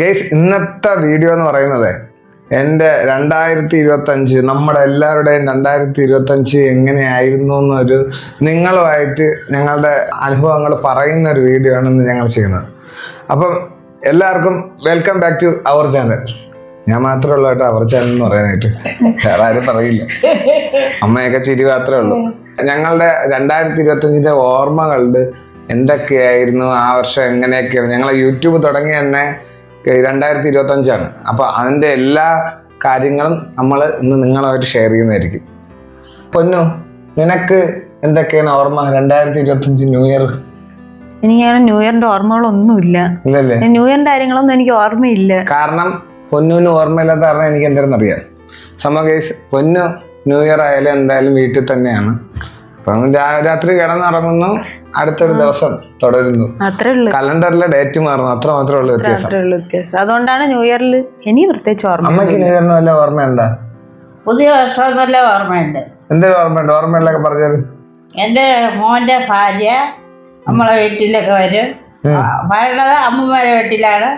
Guys ഇന്നത്തെ video എന്ന് പറയുന്നത് എന്റെ രണ്ടായിരത്തി ഇരുപത്തഞ്ച് നമ്മുടെ എല്ലാവരുടെയും രണ്ടായിരത്തി ഇരുപത്തഞ്ച് എങ്ങനെയായിരുന്നു എന്നൊരു നിങ്ങളുമായിട്ട് ഞങ്ങളുടെ അനുഭവങ്ങൾ പറയുന്ന ഒരു വീഡിയോ ആണ് ഇന്ന് ഞങ്ങൾ ചെയ്യുന്നത്. അപ്പം എല്ലാവർക്കും welcome back to our channel ഞാൻ മാത്രമേ ഉള്ളൂ കേട്ടോ അവർ ചാനൽ എന്ന് പറയാനായിട്ട്. വേറെ ആരും പറയില്ല. അമ്മയൊക്കെ ചിരി മാത്രമേ ഉള്ളൂ. ഞങ്ങളുടെ രണ്ടായിരത്തി ഇരുപത്തഞ്ചിന്റെ ഓർമ്മകളുണ്ട് എന്തൊക്കെയായിരുന്നു? ആ വർഷം എങ്ങനെയൊക്കെയാണ് ഞങ്ങളെ യൂട്യൂബ് തുടങ്ങി തന്നെ രണ്ടായിരത്തി ഇരുപത്തി അഞ്ചാണ് അപ്പൊ അതിന്റെ എല്ലാ കാര്യങ്ങളും നമ്മൾ ഇന്ന് നിങ്ങളുമായിട്ട് ഷെയർ ചെയ്യുന്നതായിരിക്കും. പൊന്നു നിനക്ക് എന്തൊക്കെയാണ് ഓർമ്മ രണ്ടായിരത്തി ഇരുപത്തി അഞ്ച് ന്യൂ ഇയർ എനിക്കങ്ങനെ ന്യൂ ഇയറിന്റെ ഓർമ്മകളൊന്നുമില്ല ഇല്ലല്ലേ? ന്യൂ ഇയറിന്റെ കാര്യങ്ങളൊന്നും എനിക്ക് ഓർമ്മയില്ല. കാരണം പൊന്നുവിന് ഓർമ്മയില്ലാത്ത കാരണം എനിക്ക് എന്തായാലും അറിയാം. സംഭവം കേസ് പൊന്നു ന്യൂ ഇയർ ആയാലും എന്തായാലും വീട്ടിൽ തന്നെയാണ്. അപ്പം രാത്രി കിടന്നുറങ്ങുന്നു. അടുത്തൊരു ദിവസം തുടരുന്നു. അത്രേ ഉള്ളു. കലണ്ടറിലെ ഡേറ്റ് മാറുന്നു. അത്ര മാത്രമേ ഉള്ളൂ വ്യത്യാസം. അതുകൊണ്ടാണ് ന്യൂ ഇയറിൽ ഇനി പ്രത്യേകിച്ച് ഓർമ്മ അമ്മയ്ക്ക് ന്യൂ ഇയറിന് വല്ല ഓർമ്മയുണ്ടോ? പുതിയ വർഷം നല്ല ഓർമ്മയുണ്ട്. എന്തൊരു ഓർമ്മയുണ്ട്? ഓർമ്മയുള്ള പറഞ്ഞത് എന്റെ മോന്റെ ഭാര്യ നമ്മളെ വീട്ടിലൊക്കെ വരും. വരണത് അമ്മമാരെ വീട്ടിലാണ്.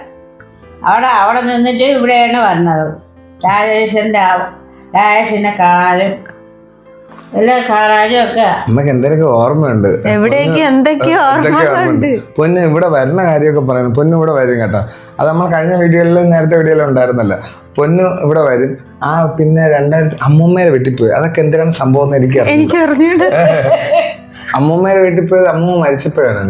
അവിടെ അവിടെ നിന്നിട്ട് ഇവിടെയാണ് വരണത് രാജേഷിന്റെ രാജേഷിനെ കാണാനും ഒക്കെ എന്തൊക്കെ ഓർമ്മയുണ്ട്. എവിടെയൊക്കെ എന്തൊക്കെയോ ഓർമ്മയുണ്ട്? പൊന്ന് ഇവിടെ വരുന്ന കാര്യമൊക്കെ പറയുന്നു. പൊന്ന് ഇവിടെ വരും കേട്ടോ. അത് നമ്മൾ കഴിഞ്ഞ വീഡിയോയിൽ നേരത്തെ വീഡിയോയിൽ ഉണ്ടായിരുന്നല്ല. പൊന്നു ഇവിടെ വരും. ആ പിന്നെ രണ്ടായിരത്തി അമ്മൂമ്മേരെ വെട്ടിപ്പോയി പോയി. അതൊക്കെ എന്തിനാണ് സംഭവം എന്ന് എനിക്ക് അറിഞ്ഞൂടെ അമ്മൂമ്മേരെ വീട്ടിൽ പോയത് അമ്മൂമ്മ മരിച്ചപ്പോഴാണ്.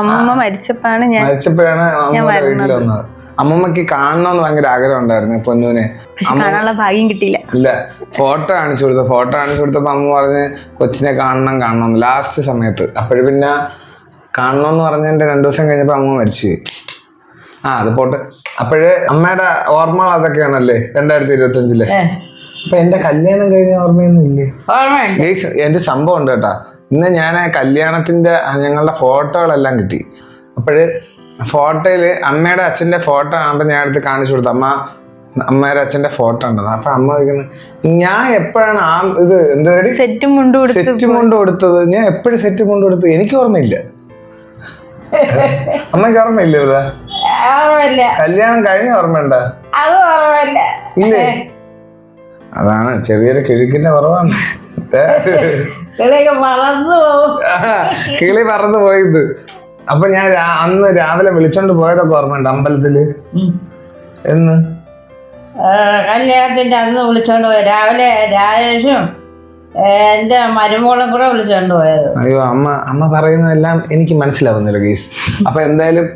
അമ്മമ്മ മരിച്ചപ്പോഴാണ് ഞാൻ മരിച്ചപ്പോഴാണ് അമ്മൂമ്മ വീട്ടിൽ വന്നത്. അമ്മൂമ്മക്ക് കാണണമെന്ന് ഭയങ്കര ആഗ്രഹം ഉണ്ടായിരുന്നു പൊന്നുവിനെ കാണാനുള്ള ഭാഗ്യം കിട്ടിയില്ല. ഇല്ല ഫോട്ടോ കാണിച്ചു കൊടുത്തു. ഫോട്ടോ കാണിച്ചു കൊടുത്തപ്പോ അമ്മ പറഞ്ഞ് കൊച്ചിനെ കാണണം കാണണം. ലാസ്റ്റ് സമയത്ത്. അപ്പോഴും പിന്നെ കാണണമെന്ന് പറഞ്ഞതിന്റെ രണ്ടു ദിവസം കഴിഞ്ഞപ്പോ അമ്മ മരിച്ചു. ആ അത് പോട്ടെ. അപ്പോഴ് അമ്മയുടെ ഓർമ്മകൾ അതൊക്കെയാണല്ലേ? രണ്ടായിരത്തി ഇരുപത്തി അഞ്ചിൽ അപ്പൊ എന്റെ കല്യാണം കഴിഞ്ഞ ഓർമ്മയൊന്നും ഇല്ലേ? എന്റെ സംഭവം ഉണ്ട് കേട്ടാ. ഇന്ന് ഞാൻ കല്യാണത്തിന്റെ ഞങ്ങളുടെ ഫോട്ടോകളെല്ലാം കിട്ടി. അപ്പോഴ് ഫോട്ടോയിൽ അമ്മയുടെ അച്ഛന്റെ ഫോട്ടോ കാണുമ്പോൾ ഞാൻ എടുത്ത് കാണിച്ചു കൊടുത്തു. അമ്മ അമ്മയുടെ അച്ഛന്റെ ഫോട്ടോ ഉണ്ടെന്ന് അപ്പൊ അമ്മ ചോദിക്കുന്നത് ഞാൻ എപ്പോഴാണ് ആ ഇത് എന്താ സെറ്റ് മുണ്ട് സെറ്റ് മുണ്ട് കൊടുത്തത്. ഞാൻ എപ്പോഴും സെറ്റ് മുണ്ട് കൊടുത്തത് എനിക്ക് ഓർമ്മയില്ല. അമ്മയ്ക്ക് ഓർമ്മയില്ല ഇതാ? കല്യാണം കഴിഞ്ഞ ഓർമ്മയുണ്ട? ഇല്ലേ? അതാണ് ചെറിയൊരു കിഴുക്കിന്റെ കുറവാണ്. കിളി പറന്നു പോയത് അപ്പൊ ഞാൻ അന്ന് രാവിലെ വിളിച്ചോണ്ട് പോയതൊക്കെ ഓർമ്മയുണ്ട് അമ്പലത്തിൽ? എന്ന്? കല്യാണത്തിന്റെ അന്ന് വിളിച്ചോണ്ട് പോയി രാവിലെ രാജേഷും എന്റെ മരുമോളും കൂടെ വിളിച്ചോണ്ട് പോയത്. അയ്യോ അമ്മ അമ്മ പറയുന്നതെല്ലാം എനിക്ക് മനസ്സിലാവുന്നില്ല ഗീസ്. അപ്പൊ എന്തായാലും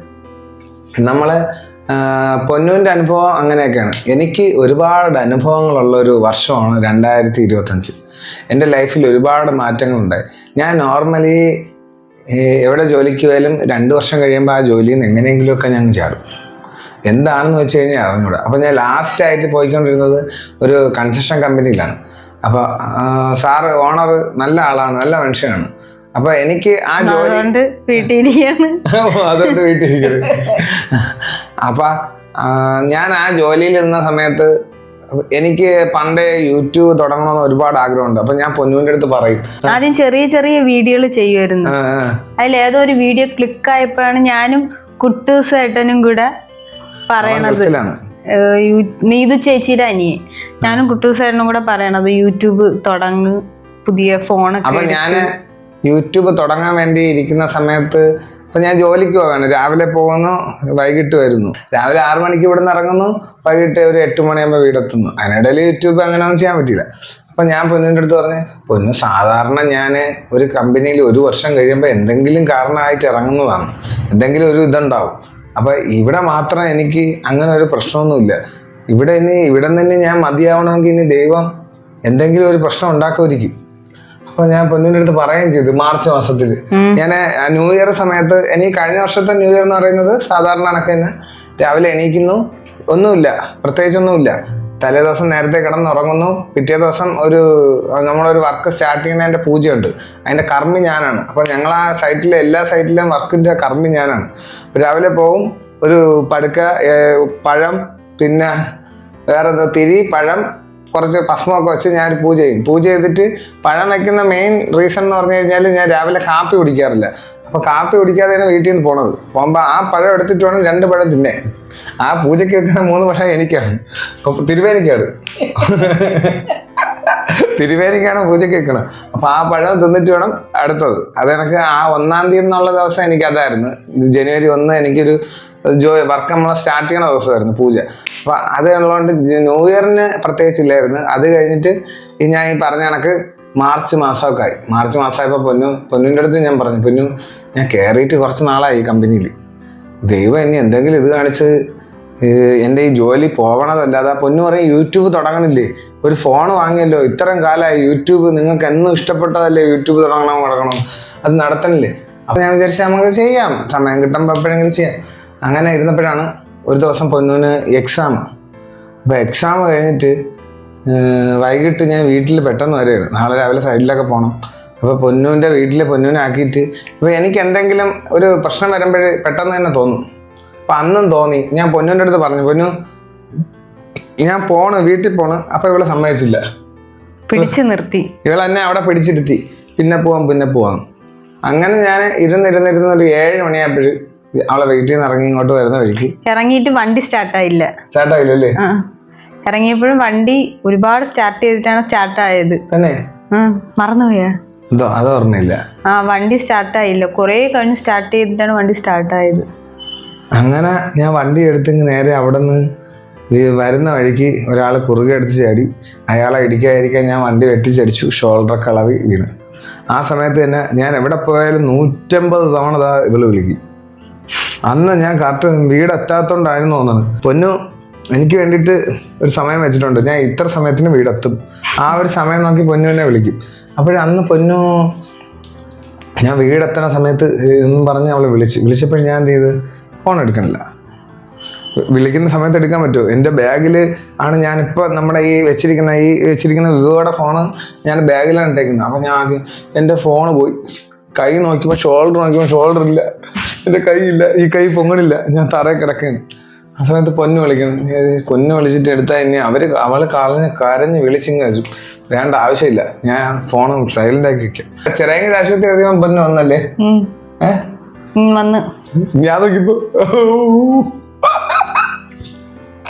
നമ്മൾ പൊന്നൂന്റെ പൊന്നുവിന്റെ അനുഭവം അങ്ങനെയൊക്കെയാണ്. എനിക്ക് ഒരുപാട് അനുഭവങ്ങളുള്ള ഒരു വർഷമാണ് രണ്ടായിരത്തി ഇരുപത്തഞ്ച്. എന്റെ ലൈഫിൽ ഒരുപാട് മാറ്റങ്ങളുണ്ടായി. ഞാൻ നോർമലി എവിടെ ജോലിക്ക് പോയാലും രണ്ട് വർഷം കഴിയുമ്പോൾ ആ ജോലിയിൽ നിന്ന് എങ്ങനെയെങ്കിലുമൊക്കെ ഞാൻ ചാടും. എന്താണെന്ന് വെച്ച് കഴിഞ്ഞാൽ അറിഞ്ഞൂടാ. അപ്പോൾ ഞാൻ ലാസ്റ്റ് ആയിട്ട് പോയിക്കൊണ്ടിരുന്നത് ഒരു കൺസ്ട്രക്ഷൻ കമ്പനിയിലാണ് അപ്പോൾ സാറ് ഓണർ നല്ല ആളാണ് നല്ല മനുഷ്യനാണ്. അപ്പൊ എനിക്ക് ആ ജോലി അതുകൊണ്ട് വീട്ടിൽ അപ്പൊ ഞാൻ ആ ജോലിയിൽ ഇരുന്ന സമയത്ത് എനിക്ക് പണ്ടേ യൂട്യൂബ് തുടങ്ങണമെന്ന് ഒരുപാട് ആഗ്രഹമുണ്ട്. അപ്പൊ ഞാൻ പൊന്നുവിന്റെ അടുത്ത് പറയും. ആദ്യം ചെറിയ ചെറിയ വീഡിയോകൾ ചെയ്യുമായിരുന്നു. അതിൽ ഏതോ ഒരു വീഡിയോ ക്ലിക്ക് ആയപ്പോഴാണ് ഞാനും കുട്ടൂസ് ഏട്ടനും കൂടെ പറയണത്. നീതു ചേച്ചിയുടെ അനിയെ ഞാനും കുട്ടൂസ് ഏട്ടനും കൂടെ പറയണത് യൂട്യൂബ് തുടങ്ങ് പുതിയ ഫോണൊക്കെ അപ്പൊ ഞാൻ യൂട്യൂബ് തുടങ്ങാൻ വേണ്ടി ഇരിക്കുന്ന സമയത്ത് ഇപ്പൊ ഞാൻ ജോലിക്ക് പോവാണ്. രാവിലെ പോകുന്നു വൈകിട്ട് വരുന്നു. രാവിലെ ആറു മണിക്ക് ഇവിടെ നിന്ന് ഇറങ്ങുന്നു വൈകിട്ട് ഒരു എട്ട് മണിയാകുമ്പോൾ വീടെത്തുന്നു. അതിനിടയിൽ യൂട്യൂബ് അങ്ങനെ ഒന്നും ചെയ്യാൻ പറ്റില്ല അപ്പൊ ഞാൻ പൊന്നിന്റെ അടുത്ത് പറഞ്ഞു പൊന്നു സാധാരണ ഞാൻ ഒരു കമ്പനിയിൽ ഒരു വർഷം കഴിയുമ്പോൾ എന്തെങ്കിലും കാരണമായിട്ട് ഇറങ്ങുന്നതാണ്. എന്തെങ്കിലും ഒരു ഇതുണ്ടാവും. അപ്പൊ ഇവിടെ മാത്രം എനിക്ക് അങ്ങനെ ഒരു പ്രശ്നമൊന്നുമില്ല. ഇവിടെ ഇനി ഇവിടെ നിന്ന് ഞാൻ മതിയാവണമെങ്കിൽ ഇനി ദൈവം എന്തെങ്കിലും ഒരു പ്രശ്നം ഉണ്ടാക്കുമായിരിക്കും. അപ്പൊ ഞാൻ പൊന്നിന്റെ അടുത്ത് പറയുകയും ചെയ്തു മാർച്ച് മാസത്തിൽ ഞാൻ ന്യൂ ഇയർ സമയത്ത് എനിക്ക് കഴിഞ്ഞ വർഷത്തെ ന്യൂ ഇയർ എന്ന് പറയുന്നത് സാധാരണ കണക്ക് തന്നെ രാവിലെ എണീക്കുന്നു. ഒന്നുമില്ല പ്രത്യേകിച്ചൊന്നുമില്ല. തലേ ദിവസം നേരത്തെ കിടന്നുറങ്ങുന്നു പിറ്റേ ദിവസം ഒരു നമ്മളൊരു വർക്ക് സ്റ്റാർട്ട് ചെയ്യുന്നതിന്റെ പൂജയുണ്ട്. അതിന്റെ കർമ്മി ഞാനാണ്. അപ്പോൾ ഞങ്ങൾ ആ സൈറ്റിലെ എല്ലാ സൈറ്റിലെയും വർക്കിന്റെ കർമ്മി ഞാനാണ്. രാവിലെ പോവും ഒരു പടുക്ക പഴം പിന്നെ വേറെ എന്താ തിരി പഴം കുറച്ച് ഭസ്മമൊക്കെ വെച്ച് ഞാൻ പൂജ ചെയ്യും. പൂജ ചെയ്തിട്ട് പഴം വെക്കുന്ന മെയിൻ റീസൺ എന്ന് പറഞ്ഞു കഴിഞ്ഞാൽ ഞാൻ രാവിലെ കാപ്പി കുടിക്കാറില്ല. അപ്പോൾ കാപ്പി കുടിക്കാതെയാണ് വീട്ടിൽ നിന്ന് പോണത്. പോകുമ്പോൾ ആ പഴം എടുത്തിട്ട് വേണം രണ്ട് പഴം തിന്നെ ആ പൂജയ്ക്ക് വെക്കണ മൂന്ന് പഴം എനിക്കാണ്. തിരുവേനിക്കാണ് തിരുവേനിക്കാണ് പൂജ കേൾക്കണം അപ്പൊ ആ പഴം തിന്നിട്ട് വേണം അടുത്തത്. അത് എനിക്ക് ആ ഒന്നാം തീയതി എന്നുള്ള ദിവസം എനിക്ക് അതായിരുന്നു ജനുവരി ഒന്ന് എനിക്കൊരു ജോ വർക്ക് നമ്മൾ സ്റ്റാർട്ട് ചെയ്യണ ദിവസമായിരുന്നു പൂജ. അപ്പൊ അത് ഉള്ളതുകൊണ്ട് ന്യൂ ഇയറിന് പ്രത്യേകിച്ചില്ലായിരുന്നു. അത് കഴിഞ്ഞിട്ട് ഈ ഞാൻ ഈ പറഞ്ഞ കണക്ക് മാർച്ച് മാസമൊക്കെ ആയി മാർച്ച് മാസമായപ്പോൾ പൊന്നു പൊന്നിന്റെ അടുത്ത് ഞാൻ പറഞ്ഞു പൊന്നു ഞാൻ കയറിയിട്ട് കുറച്ച് നാളായി ഈ കമ്പനിയിൽ. ദൈവം ഇനി എന്തെങ്കിലും ഇത് കാണിച്ച് എന്റെ ഈ ജോലി പോവണതല്ലാതെ പൊന്നു പറയും യൂട്യൂബ് തുടങ്ങണില്ലേ? ഒരു ഫോൺ വാങ്ങിയല്ലോ. ഇത്രയും കാലമായി യൂട്യൂബ് നിങ്ങൾക്ക് എന്നും ഇഷ്ടപ്പെട്ടതല്ലേ? യൂട്യൂബ് തുടങ്ങണം കിടക്കണം അത് നടത്തണില്ലേ? അപ്പം ഞാൻ വിചാരിച്ചു നമുക്ക് ചെയ്യാം. സമയം കിട്ടുമ്പോൾ എപ്പോഴെങ്കിലും ചെയ്യാം. അങ്ങനെ ഇരുന്നപ്പോഴാണ് ഒരു ദിവസം പൊന്നൂന് എക്സാം അപ്പോൾ എക്സാം കഴിഞ്ഞിട്ട് വൈകിട്ട് ഞാൻ വീട്ടിൽ പെട്ടെന്ന് വരികയാണ് നാളെ രാവിലെ സൈഡിലൊക്കെ പോകണം അപ്പോൾ പൊന്നൂന്റെ വീട്ടിൽ പൊന്നൂനാക്കിയിട്ട് ഇപ്പോൾ എനിക്ക് എന്തെങ്കിലും ഒരു പ്രശ്നം വരുമ്പോഴേ പെട്ടെന്ന് തന്നെ തോന്നും. അപ്പം അന്നും തോന്നി. ഞാൻ പൊന്നൂന്റെ അടുത്ത് പറഞ്ഞു പൊന്നു ഞാൻ പോണ് വീട്ടിൽ പോണ് അപ്പൊ ഇവളെ സമ്മതിച്ചില്ല. പിടിച്ചു നിർത്തി. ഇവൾ എന്നെ അവിടെ പിടിച്ചിരുത്തി. പിന്നെ പോവാം പിന്നെ പോവാം. അങ്ങനെ ഞാൻ ഇരുന്നിരുന്നിരുന്ന ഒരു ഏഴ് മണിയായപ്പോഴ് അവളെ വീട്ടിൽ നിന്ന് ഇറങ്ങി ഇങ്ങോട്ട് വരുന്ന വഴിക്ക് ഇറങ്ങിയിട്ട് വണ്ടി സ്റ്റാർട്ടായില്ല. ആ. ഇറങ്ങിയപ്പോഴും വണ്ടി ഒരുപാട് സ്റ്റാർട്ട് ചെയ്തിട്ടാണ് സ്റ്റാർട്ട് ആയത് തന്നെ മറന്നുപോയാ. എന്തോ അത് ഓർമ്മയില്ല. ആ വണ്ടി സ്റ്റാർട്ടായില്ല. കുറേ കഴിഞ്ഞ് സ്റ്റാർട്ട് ചെയ്തിട്ടാണ് വണ്ടി സ്റ്റാർട്ടായത്. അങ്ങനെ ഞാൻ വണ്ടി എടുത്തെങ്കിൽ നേരെ അവിടെ നിന്ന് വരുന്ന വഴിക്ക് ഒരാൾ കുറുകെ എടുത്ത് ചാടി അയാളെ ഇടിക്കാതിരിക്കാൻ ഞാൻ വണ്ടി വെട്ടിച്ചടിച്ചു ഷോൾഡർ കളവി വീണ്. ആ സമയത്ത് തന്നെ ഞാൻ എവിടെ പോയാലും നൂറ്റമ്പത് തവണ ഇതാ ഇവൾ വിളിക്കും. അന്ന് ഞാൻ കറക്റ്റ് വീടെത്താത്തോണ്ടായിരുന്നു തോന്നുന്നത്. പൊന്നു എനിക്ക് വേണ്ടിയിട്ട് ഒരു സമയം വെച്ചിട്ടുണ്ട്. ഞാൻ ഇത്ര സമയത്തിന് വീടെത്തും. ആ ഒരു സമയം നോക്കി പൊന്നു എന്നെ വിളിക്കും. അപ്പോഴന്ന് പൊന്നു ഞാൻ വീടെത്തണ സമയത്ത് എന്ന് പറഞ്ഞ് അവളെ വിളിച്ചു. വിളിച്ചപ്പോൾ ഞാൻ എന്ത് ചെയ്ത്? ഫോൺ എടുക്കണില്ല. വിളിക്കുന്ന സമയത്ത് എടുക്കാൻ പറ്റുമോ എന്റെ ബാഗിൽ ആണ് ഞാനിപ്പോൾ നമ്മുടെ ഈ വെച്ചിരിക്കുന്ന ഈ വെച്ചിരിക്കുന്ന വിവോയുടെ ഫോണ് ഞാൻ ബാഗിലാണ് ഇട്ടേക്കുന്നത്. അപ്പം ഞാൻ ആദ്യം എന്റെ ഫോൺ പോയി. കൈ നോക്കിയപ്പോൾ ഷോൾഡർ നോക്കിയപ്പോൾ ഷോൾഡർ ഇല്ല. എന്റെ കൈ ഇല്ല. ഈ കൈ പൊങ്ങണില്ല. ഞാൻ തറയിൽ കിടക്കുകയാണ്. ആ സമയത്ത് പൊന്നു വിളിക്കണം. പൊന്നു വിളിച്ചിട്ട് എടുത്താൽ ഇനി അവർ അവൾ കളഞ്ഞ് കരഞ്ഞ് വിളിച്ചിങ്ങ് വെച്ചു. വേണ്ട ആവശ്യമില്ല. ഞാൻ ഫോൺ സൈലന്റ് ആക്കി വെക്കാം. ചെറിയ ആശുപത്രി എഴുതിയാൽ പൊന്നു വന്നല്ലേ? ഏ? ഏഹ് വന്ന്. ഞാൻ നോക്കിയപ്പോ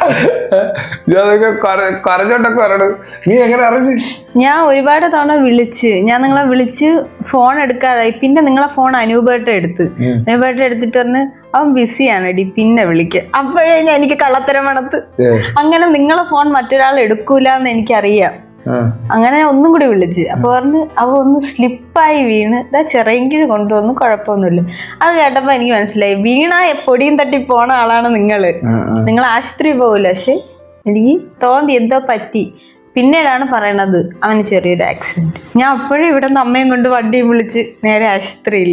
വരണം നീ എങ്ങനെ അറിഞ്ഞു? ഞാൻ ഒരുപാട് തവണ വിളിച്ച് ഞാൻ നിങ്ങളെ വിളിച്ച് ഫോൺ എടുക്കാതായി. പിന്നെ നിങ്ങളെ ഫോൺ അനൂപേട്ട എടുത്ത്. അനൂപേട്ട എടുത്തിട്ട് പറഞ്ഞ് അവൻ ബിസിയാണ് ഡി പിന്നെ വിളിക്ക. അപ്പോഴേ ഞാൻ എനിക്ക് കള്ളത്തരം മണത്ത്. അങ്ങനെ നിങ്ങളെ ഫോൺ മറ്റൊരാൾ എടുക്കൂല എന്ന് എനിക്കറിയാം. അങ്ങനെ ഒന്നും കൂടി വിളിച്ച്. അപ്പൊ പറഞ്ഞ് അവ ഒന്ന് സ്ലിപ്പായി വീണ്. ഇതാ ചെറിയങ്കിഴ് കൊണ്ടുവന്ന് കുഴപ്പമൊന്നുമില്ല. അത് കേട്ടപ്പോ എനിക്ക് മനസ്സിലായി വീണ പൊടിയും തട്ടി പോണ ആളാണ് നിങ്ങൾ. നിങ്ങൾ ആശുപത്രി പോകില്ല പക്ഷെ എനിക്ക് തോന്നി എന്തോ പറ്റി. പിന്നീടാണ് പറയണത് അവന് ചെറിയൊരു ആക്സിഡന്റ് ഞാൻ അപ്പോഴും ഇവിടെ നിന്ന് അമ്മയും കൊണ്ട് വണ്ടിയും വിളിച്ച് നേരെ ആശുപത്രിയിൽ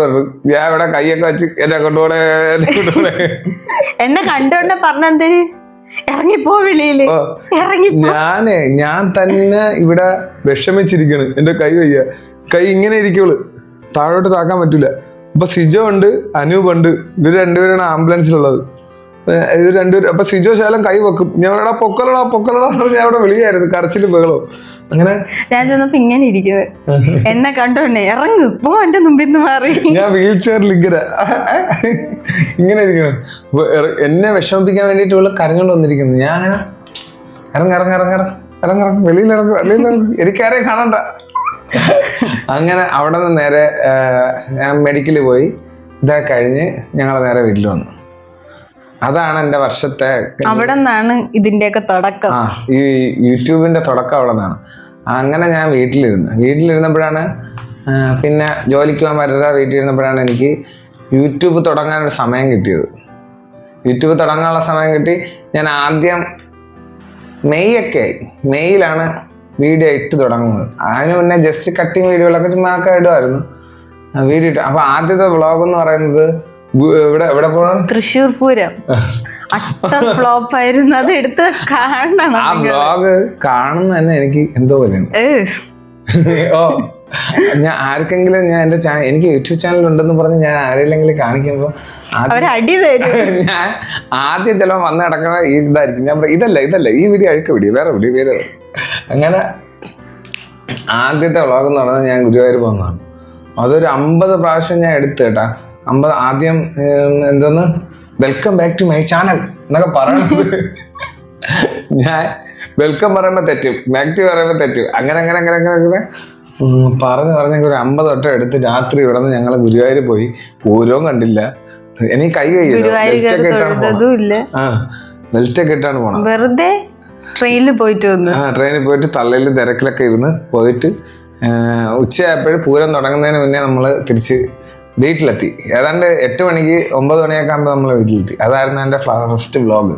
വരണം ഞാൻ ഇവിടെ കൈയൊക്കെ വെച്ച് എന്നെ കൊണ്ടുപോണേ എന്നെ പറഞ്ഞെന്തര് ഇറങ്ങിപ്പോ വെളിയിൽ. ഞാനേ ഞാൻ തന്നെ ഇവിടെ വിഷമിച്ചിരിക്കണ്. എന്റെ കൈ വയ്യ. കൈ ഇങ്ങനെ ഇരിക്കുള്ളു. താഴോട്ട് താക്കാൻ പറ്റൂല. അപ്പൊ സിജോ ഉണ്ട് അനൂപ് ഉണ്ട്. ഇവർ രണ്ടുപേരാണ് ആംബുലൻസിലുള്ളത്. ഇവർ രണ്ടുപേരും അപ്പൊ സിജോ ശാലം കൈ വെക്കും. ഞാൻ ഇവിടെ പൊക്കലടാ പൊക്കലടാ പറഞ്ഞ ഞാൻ അവിടെ വിളിയായിരുന്നു കരച്ചിലും ബഹളവും. അങ്ങനെ ഞാൻ ചെന്നപ്പോ ഇങ്ങനെ ഇരിക്കുന്നത് എന്നെ കണ്ടോണ്ടേ ഇറങ്ങു ഇപ്പൊ എന്റെ മുമ്പിൽ നിന്ന് മാറി. ഞാൻ വീൽ ചെയറിൽ ഇങ്ങനെ ഇങ്ങനെ ഇരിക്കണം എന്നെ വിഷമിപ്പിക്കാൻ വേണ്ടിയിട്ട് ഇവൾ കരഞ്ഞോണ്ട് വന്നിരിക്കുന്നു. ഞാൻ അങ്ങനെ ഇറങ്ങ ഇറങ്ങ ഇറങ്ങ ഇറങ്ങ ഇറങ്ങ വെളിയിൽ ഇറങ്ങും വെളിയിൽ ഇറങ്ങും എനിക്കാരെയും കാണണ്ട. അങ്ങനെ അവിടെ നിന്ന് നേരെ ഞാൻ മെഡിക്കലിൽ പോയി. ഇതാ കഴിഞ്ഞ് ഞങ്ങളെ നേരെ വീട്ടിൽ വന്നു. അതാണ് എന്റെ വർഷത്തെ അവിടെ നിന്നാണ് ഇതിന്റെയൊക്കെ തുടക്കം. ആ ഈ യൂട്യൂബിന്റെ തുടക്കം അവിടെ നിന്നാണ് അങ്ങനെ ഞാൻ വീട്ടിലിരുന്ന്. വീട്ടിലിരുന്നപ്പോഴാണ് പിന്നെ ജോലിക്ക് പോകാൻ പറ്റാതെ വീട്ടിലിരുന്നപ്പോഴാണ് എനിക്ക് യൂട്യൂബ് തുടങ്ങാനൊരു സമയം കിട്ടിയത്. യൂട്യൂബ് തുടങ്ങാനുള്ള സമയം കിട്ടി. ഞാൻ ആദ്യം മെയ് ഒക്കെ ആയി. മെയ്യിലാണ് വീഡിയോ ഇട്ട് തുടങ്ങുന്നത്. അതിന് മുന്നേ ജസ്റ്റ് കട്ടിങ് വീഡിയോകളൊക്കെ ചുമ്മാ ഒക്കെ ഇടുമായിരുന്നു വീഡിയോ ഇട്ട്. അപ്പോൾ ആദ്യത്തെ വ്ളോഗ് എന്ന് പറയുന്നത് ഇവിടെ എവിടെ പോകണം തൃശ്ശൂർ പൂരം. അട്ട ഫ്ലോപ്പ് ആയിരുന്നു. അത് എടുത്ത് കാണണം ആ വ്ലോഗ് കാണുന്ന തന്നെ എനിക്ക് എന്തോ പോലെയാണ്. ഓ ഞാൻ ആർക്കെങ്കിലും ഞാൻ എന്റെ എനിക്ക് യൂട്യൂബ് ചാനൽ ഉണ്ടെന്ന് പറഞ്ഞ് ഞാൻ ആരെങ്കിലും കാണിക്കുമ്പോൾ തരും. ഞാൻ ആദ്യം ചിലപ്പോൾ വന്ന് കിടക്കണ ഈ ഇതായിരിക്കും. ഞാൻ പറയും ഇതല്ല ഇതല്ല ഈ വീഡിയോ അഴുക്ക വീഡിയോ വേറെ വീഡിയോ വേറെ അങ്ങനെ ആദ്യത്തെ വ്ളോഗ് എന്ന് പറഞ്ഞാൽ ഞാൻ ഗുരുവായൂർ പോകുന്നതാണ്. അതൊരു അമ്പത് പ്രാവശ്യം ഞാൻ എടുത്തു കേട്ടാ. അമ്പത് ആദ്യം എന്തെന്ന്? Welcome back to my channel എന്നൊക്കെ പറയണത്. ഞാൻ വെൽക്കം പറയുമ്പോൾ തെറ്റും. ബാക്ക് ടു പറയുമ്പോൾ തെറ്റും. അങ്ങനെ അങ്ങനെ അങ്ങനെ അങ്ങനെ അങ്ങനെ. പറഞ്ഞ് പറഞ്ഞ ഒരു അമ്പത് വട്ടം എടുത്ത് രാത്രി ഇവിടെ നിന്ന് ഞങ്ങൾ ഗുരുവായൂർ പോയി. പൂരവും കണ്ടില്ല. എനിക്ക് കൈ കഴിയില്ല. ഗുരുവായൂർ ബെൽറ്റ് ഒക്കെ കയറി ഇട്ടാണ് പോണത്. ആ ഇട്ടാണ് പോണത്. വെറുതെ ട്രെയിനിൽ പോയിട്ട് വന്നു. ആ ട്രെയിനിൽ പോയിട്ട് തള്ളയിൽ തിരക്കിലൊക്കെ ഇരുന്ന് പോയിട്ട് ഉച്ചയായപ്പോഴും പൂരം തുടങ്ങുന്നതിന് മുന്നേ നമ്മൾ തിരിച്ച് വീട്ടിലെത്തി. ഏതാണ്ട് എട്ട് മണിക്ക് ഒമ്പത് മണിയൊക്കെ ആകുമ്പോൾ നമ്മൾ വീട്ടിലെത്തി. അതായിരുന്നു എന്റെ ഫസ്റ്റ് വ്ലോഗ്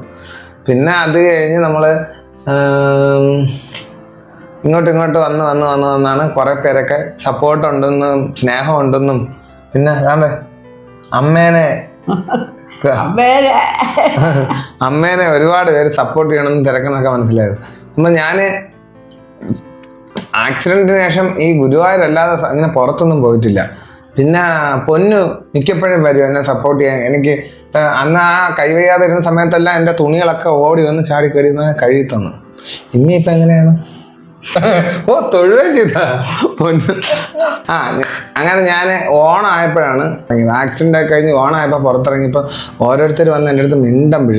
പിന്നെ അത് കഴിഞ്ഞ് നമ്മൾ ഇങ്ങോട്ട് ഇങ്ങോട്ട് വന്ന് വന്ന് വന്ന് വന്നാണ് കുറേ പേരൊക്കെ സപ്പോർട്ട് ഉണ്ടെന്നും സ്നേഹം ഉണ്ടെന്നും. പിന്നെ അതാണ്ട് അമ്മേനെ അമ്മേനെ. ഒരുപാട് പേര് സപ്പോർട്ട് ചെയ്യണമെന്ന് തിരക്കണമെന്നൊക്കെ മനസ്സിലായത്. അപ്പം ഞാൻ ആക്സിഡന്റിന് ശേഷം ഈ ഗുരുവായൂരല്ലാതെ ഇങ്ങനെ പുറത്തൊന്നും പോയിട്ടില്ല. പിന്നെ പൊന്നു മിക്കപ്പോഴും വരും എന്നെ സപ്പോർട്ട് ചെയ്യാൻ. എനിക്ക് അന്ന് ആ കൈവയ്യാതെ ഇരുന്ന സമയത്തെല്ലാം എന്റെ തുണികളൊക്കെ ഓടി വന്ന് ചാടി കഴിയുന്ന കഴുകി തന്നു ഇനി ഇപ്പം എങ്ങനെയാണ്? ഓ തൊഴുകയും ചെയ്ത. പൊന്നു. ആ അങ്ങനെ ഞാൻ ഓണായപ്പോഴാണ് ആക്സിഡന്റ് ഒക്കെ കഴിഞ്ഞ് ഓണായപ്പോൾ പുറത്തിറങ്ങിയപ്പോൾ ഓരോരുത്തർ വന്ന് എന്റെ അടുത്ത് മിണ്ടുമ്പോൾ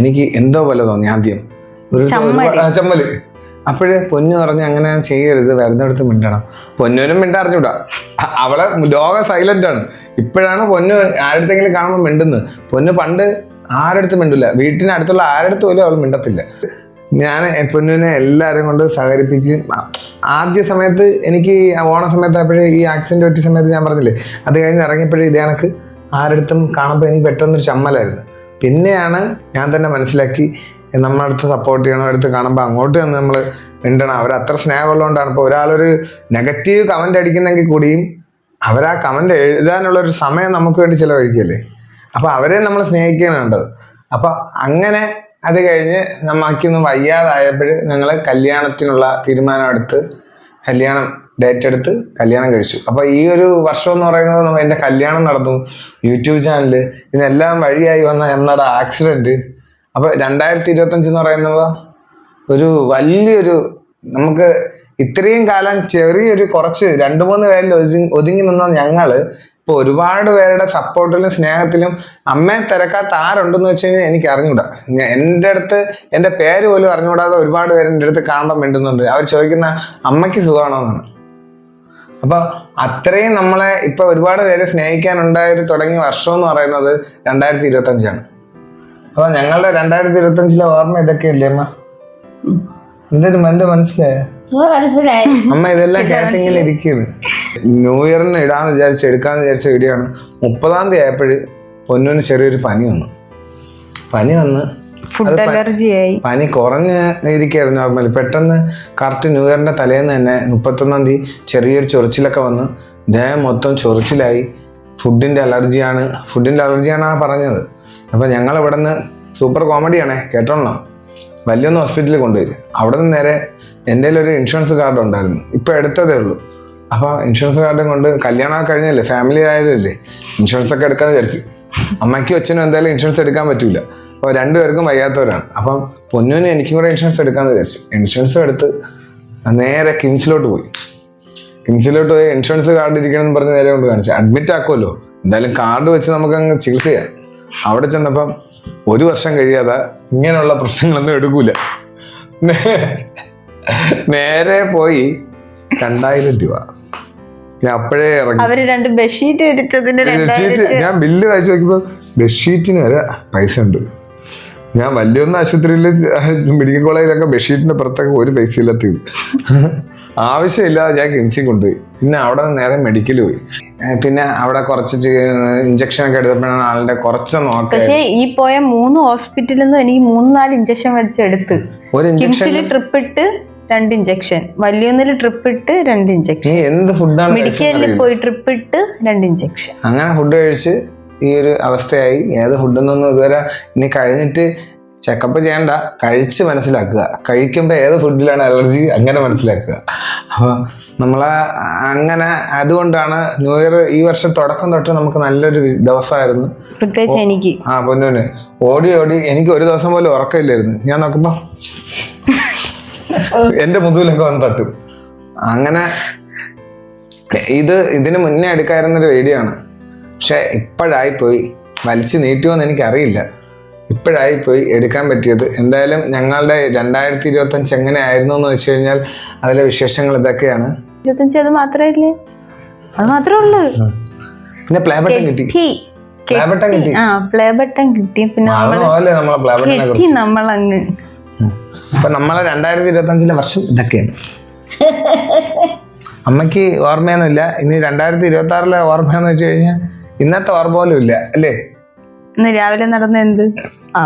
എനിക്ക് എന്തോ പോലെ തോന്നി ആദ്യം. ഒരു ചമ്മൽ. അപ്പോഴ് പൊന്നു പറഞ്ഞ് അങ്ങനെ ചെയ്യരുത് വരുന്നിടത്ത് മിണ്ടണം. പൊന്നുവിനും മിണ്ടറിഞ്ഞൂടാ അറിഞ്ഞൂടാ. അവളെ ലോക സൈലന്റ് ആണ്. ഇപ്പോഴാണ് പൊന്നു ആരുടെങ്കിലും കാണുമ്പോൾ മിണ്ടുന്നത്. പൊന്നു പണ്ട് ആരടുത്ത് മിണ്ടില്ല വീട്ടിനടുത്തുള്ള ആരടുത്ത് പോലും അവൾ മിണ്ടത്തില്ല. ഞാൻ പൊന്നുവിനെ എല്ലാവരും കൊണ്ട് സഹകരിപ്പിച്ച് ആദ്യ സമയത്ത് എനിക്ക് ഓണ സമയത്ത് അപ്പോഴേ ഈ ആക്സിഡന്റ് പറ്റിയ സമയത്ത് ഞാൻ പറഞ്ഞില്ലേ അത് കഴിഞ്ഞ് ഇറങ്ങിയപ്പോഴേ ഇതേ കണക്ക് ആരടുത്തും കാണുമ്പോൾ എനിക്ക് പെട്ടെന്നൊരു ചമ്മലായിരുന്നു. പിന്നെയാണ് ഞാൻ തന്നെ മനസ്സിലാക്കി നമ്മുടെ അടുത്ത് സപ്പോർട്ട് ചെയ്യണം അടുത്ത് കാണുമ്പോൾ അങ്ങോട്ട് തന്നെ നമ്മൾ മിണ്ടണം. അവർ അത്ര സ്നേഹമുള്ളതുകൊണ്ടാണ് ഇപ്പോൾ ഒരാളൊരു നെഗറ്റീവ് കമന്റ് അടിക്കുന്നെങ്കിൽ കൂടിയും അവരാ കമന്റ് എഴുതാനുള്ള ഒരു സമയം നമുക്ക് വേണ്ടി ചിലവഴിക്കല്ലേ? അപ്പോൾ അവരെ നമ്മൾ സ്നേഹിക്കുകയാണ് വേണ്ടത്. അപ്പോൾ അങ്ങനെ അത് കഴിഞ്ഞ് നമുക്കൊന്നും വയ്യാതായപ്പോൾ ഞങ്ങൾ കല്യാണത്തിനുള്ള തീരുമാനം എടുത്ത് കല്യാണം ഡേറ്റ് എടുത്ത് കല്യാണം കഴിച്ചു. അപ്പോൾ ഈ ഒരു വർഷം എന്ന് പറയുന്നത് എന്റെ കല്യാണം നടന്നു. യൂട്യൂബ് ചാനൽ ഇതിനെല്ലാം വഴിയായി വന്ന എന്നടാ ആക്സിഡന്റ് അപ്പോൾ രണ്ടായിരത്തി ഇരുപത്തഞ്ച് എന്ന് പറയുന്നത് ഒരു വലിയൊരു നമുക്ക് ഇത്രയും കാലം ചെറിയൊരു കുറച്ച് രണ്ട് മൂന്ന് പേരിൽ ഒതുങ്ങി ഒതുങ്ങി നിന്ന ഞങ്ങൾ ഇപ്പൊ ഒരുപാട് പേരുടെ സപ്പോർട്ടിലും സ്നേഹത്തിലും അമ്മയെ തിരക്കാത്ത ആരുണ്ടെന്ന് വെച്ച് കഴിഞ്ഞാൽ എനിക്ക് അറിഞ്ഞൂടാ. ഞാൻ- എന്റെ അടുത്ത് എന്റെ പേര് പോലും അറിഞ്ഞുകൂടാതെ ഒരുപാട് പേര് എന്റെ അടുത്ത് കാണാൻ മിണ്ടുന്നുണ്ട്. അവർ ചോദിക്കുന്ന അമ്മയ്ക്ക് സുഖമാണോ എന്നാണ്. അപ്പൊ അത്രയും നമ്മളെ ഇപ്പൊ ഒരുപാട് പേര് സ്നേഹിക്കാനുണ്ടായത് തുടങ്ങിയ വർഷം എന്ന് പറയുന്നത് രണ്ടായിരത്തി ഇരുപത്തി അഞ്ചാണ് അപ്പൊ ഞങ്ങളുടെ രണ്ടായിരത്തി ഇരുപത്തി അഞ്ചിലെ ഓർമ്മ ഇതൊക്കെയല്ലേ അമ്മ? എന്തൊരു എന്റെ മനസ്സിലായ? അമ്മ ഇതെല്ലാം കാറ്റിങ്ങിൽ ഇരിക്കുന്നത് ഇരിക്കുന്നു ന്യൂ ഇയറിന് ഇടാന്ന് വിചാരിച്ച് എടുക്കാന്ന് വിചാരിച്ച വീഡിയോ ആണ്. മുപ്പതാം തീയതി ആയപ്പോഴ് പൊന്നൂന് ചെറിയൊരു പനി വന്നു. പനി വന്ന് ഫുഡ് അലർജി ആയി. പനി കുറഞ്ഞ് ഇരിക്കുകയായിരുന്നു നോർമലി പെട്ടെന്ന് കറക്റ്റ് ന്യൂ ഇയറിന്റെ തലേന്ന് തന്നെ മുപ്പത്തൊന്നാം തീയതി ചെറിയൊരു ചൊറിച്ചിലൊക്കെ വന്ന് ദേഹം മൊത്തം ചൊറിച്ചിലായി. ഫുഡിന്റെ അലർജിയാണ് ഫുഡിന്റെ അലർജിയാണ് പറഞ്ഞത്. അപ്പോൾ ഞങ്ങൾ ഇവിടെ നിന്ന് സൂപ്പർ കോമഡിയാണേ കേട്ടോളണം. വലിയൊന്ന് ഹോസ്പിറ്റലിൽ കൊണ്ടുപോയി. അവിടെ നിന്ന് നേരെ എന്റെ ഒരു ഇൻഷുറൻസ് കാർഡ് ഉണ്ടായിരുന്നു. ഇപ്പോൾ എടുത്തതേ ഉള്ളൂ. അപ്പോൾ ഇൻഷുറൻസ് കാർഡും കൊണ്ട് കല്യാണം കഴിഞ്ഞല്ലേ ഫാമിലി ആയാലല്ലേ ഇൻഷുറൻസ് ഒക്കെ എടുക്കാന്ന് വിചാരിച്ചു. അമ്മയ്ക്കും അച്ഛനും എന്തായാലും ഇൻഷുറൻസ് എടുക്കാൻ പറ്റില്ല അപ്പോൾ രണ്ടുപേർക്കും വയ്യാത്തവരാണ്. അപ്പം പൊന്നുവിന് എനിക്കും കൂടെ ഇൻഷുറൻസ് എടുക്കാന്ന് വിചാരിച്ചു. ഇൻഷുറൻസ് എടുത്ത് നേരെ കിംസിലോട്ട് പോയി. കിംസിലോട്ട് പോയി ഇൻഷുറൻസ് കാർഡ് ഇരിക്കണമെന്ന് പറഞ്ഞ് നേരെ കൊണ്ട് കാണിച്ചു. അഡ്മിറ്റ് ആക്കുമല്ലോ. എന്തായാലും കാർഡ് വെച്ച് നമുക്ക് അങ്ങ് ചികിത്സ ചെയ്യാം അവിടെ ചെന്നപ്പം ഒരു വർഷം കഴിയാതെ ഇങ്ങനെയുള്ള പ്രശ്നങ്ങളൊന്നും എടുക്കൂല. നേരെ പോയി രണ്ടായിരം രൂപ. ഞാൻ അപ്പോഴേ ഇറങ്ങി. അവർ രണ്ട് ബെഡ്ഷീറ്റ് ഞാൻ ബില്ല് വായിച്ചു നോക്കിയപ്പോ ബെഡ്ഷീറ്റിന് വരെ പൈസ ഉണ്ട്. ഞാൻ വലിയൊന്ന് ആശുപത്രിയിൽ മെഡിക്കൽ കോളേജിലൊക്കെ ബെഡ്ഷീറ്റിന്റെ പുറത്തൊക്കെ ഒരു പൈസ ഇല്ലാത്ത ആവശ്യമില്ലാതെ ഞാൻ കിൻസി കൊണ്ടുപോയി. പിന്നെ അവിടെ നേരെ മെഡിക്കൽ പോയി. പിന്നെ അവിടെ കുറച്ച് ഇഞ്ചക്ഷൻ ഒക്കെ എടുത്തപ്പോഴാണ് ആളുടെ കുറച്ച് നോക്ക. പക്ഷേ ഈ പോയ മൂന്ന് ഹോസ്പിറ്റലിൽ നിന്നും എനിക്ക് മൂന്ന് നാല് ഇഞ്ചക്ഷൻ വെച്ചെടുത്ത് ഒരു ഇഞ്ചക്ഷൻ ട്രിപ്പ് ഇട്ട് രണ്ട് ഇഞ്ചക്ഷൻ വലിയൊന്നിൽ ട്രിപ്പ് ഇട്ട് രണ്ട് ഇഞ്ചക്ഷൻ എന്ത് ഫുഡാണ് മെഡിക്കലിൽ പോയി ട്രിപ്പ് ഇട്ട് രണ്ട് ഇഞ്ചക്ഷൻ അങ്ങനെ ഫുഡ് കഴിച്ച് ഈ ഒരു അവസ്ഥയായി. ഏത് ഫുഡെന്നൊന്നും ഇതുവരെ ഇനി കഴിഞ്ഞിട്ട് ചെക്കപ്പ് ചെയ്യണ്ട. കഴിച്ച് മനസ്സിലാക്കുക. കഴിക്കുമ്പോൾ ഏത് ഫുഡിലാണ് അലർജി അങ്ങനെ മനസ്സിലാക്കുക. അപ്പോൾ നമ്മൾ അങ്ങനെ അതുകൊണ്ടാണ് ന്യൂ ഇയർ ഈ വർഷം തുടക്കം തൊട്ട് നമുക്ക് നല്ലൊരു ദിവസമായിരുന്നു. പ്രത്യേകിച്ച് എനിക്ക്. ആ പൊന്നൂന്. ഓടി ഓടി. എനിക്ക് ഒരു ദിവസം പോലും ഉറക്കമില്ലായിരുന്നു. ഞാൻ നോക്കുമ്പോൾ എന്റെ മുതുകിലൊക്കെ വന്ന് തട്ടും. അങ്ങനെ ഇത് ഇതിന് മുന്നേ എടുക്കാതിരുന്നൊരു വീഡിയോ ആണ്. പക്ഷെ ഇപ്പോഴായിപ്പോയി. വലിച്ചു നീട്ടുമെന്ന് എനിക്കറിയില്ല. ഇപ്പോഴായിപ്പോയി എടുക്കാൻ പറ്റിയത്. എന്തായാലും ഞങ്ങളുടെ രണ്ടായിരത്തി ഇരുപത്തഞ്ച് എങ്ങനെയായിരുന്നു എന്ന് വെച്ച് കഴിഞ്ഞാൽ അതിലെ വിശേഷങ്ങൾ ഇതൊക്കെയാണ്. ഇരുപത്തഞ്ച് അത് മാത്രമേ അത് മാത്രമേ ഉള്ളൂ. പിന്നെ പ്ലേ ബട്ടൺ കിട്ടി പ്ലേ ബട്ടൺ കിട്ടി. ആ പ്ലേ ബട്ടൺ കിട്ടി. പിന്നെ കെട്ടി നമ്മളങ്ങ്. അപ്പൊ നമ്മളെ രണ്ടായിരത്തി ഇരുപത്തി അഞ്ചിലെ വർഷം ഇതൊക്കെയാണ്. അമ്മയ്ക്ക് ഓർമ്മയൊന്നുമില്ല. ഇനി രണ്ടായിരത്തി ഇരുപത്തി ആറിലെ ഓർമ്മയെന്ന് വെച്ച് കഴിഞ്ഞാൽ ഇന്നത്തെ ഓർമ്മ പോലും ഇല്ല അല്ലേ? ഇന്ന് രാവിലെ നടന്ന എന്ത്? ആ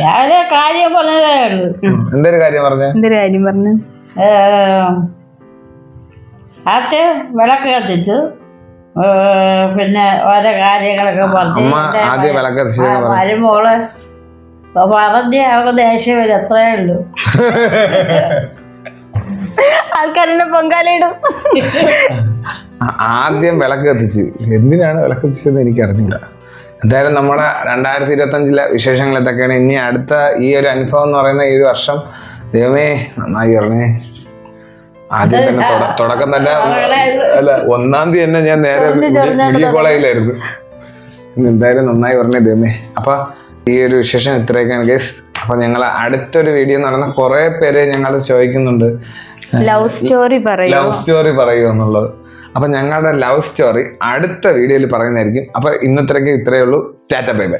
രാവിലെ കാര്യം പറഞ്ഞതേ ഉള്ളൂ. എന്തൊരു കാര്യം പറഞ്ഞു? എന്തൊരു കാര്യം പറഞ്ഞു? ആദ്യം വിളക്ക് കത്തിച്ചു. പിന്നെ ഓരോ കാര്യങ്ങളൊക്കെ പറഞ്ഞു. ആദ്യം വിളക്കത്തിച്ചെന്ന് പറഞ്ഞു. മരുമോൾ പറഞ്ഞ അവർക്ക് ദേഷ്യം വരും അത്രേ ഉള്ളൂ. ആൾക്കാരെന്നെ പൊങ്കാലയിടും. ആദ്യം വിളക്ക് കത്തിച്ച് എന്തിനാണ് വിളക്ക് കത്തിച്ചതെന്ന് എനിക്ക് അറിഞ്ഞില്ല എന്തായാലും നമ്മുടെ രണ്ടായിരത്തി ഇരുപത്തി അഞ്ചിലെ വിശേഷങ്ങൾ എന്തൊക്കെയാണ് ഇനി അടുത്ത ഈ ഒരു അനുഭവം എന്ന് പറയുന്ന ഈ ഒരു വർഷം ദൈവമേ നന്നായി അറിഞ്ഞേ. ആദ്യം തന്നെ തുട- തുടക്കം തന്നെ അല്ല ഒന്നാം തീയതി തന്നെ ഞാൻ നേരെ വീഡിയോ കോളേജിലായിരുന്നു എന്തായാലും നന്നായി പറഞ്ഞേ ദൈവമേ. അപ്പൊ ഈ ഒരു വിശേഷം ഇത്രയൊക്കെയാണ് കേസ് അപ്പൊ ഞങ്ങൾ അടുത്തൊരു വീഡിയോ എന്ന് പറയുന്ന കുറെ പേര് ഞങ്ങൾ ചോദിക്കുന്നുണ്ട്. ലവ് സ്റ്റോറി പറയൂ ലവ് സ്റ്റോറി പറയൂ എന്നുള്ളത്. അപ്പൊ ഞങ്ങളുടെ ലവ് സ്റ്റോറി അടുത്ത വീഡിയോയിൽ പറയുന്നതായിരിക്കും. അപ്പൊ ഇന്നത്തേക്ക് ഇത്രയേ ഉള്ളൂ. Tata bye bye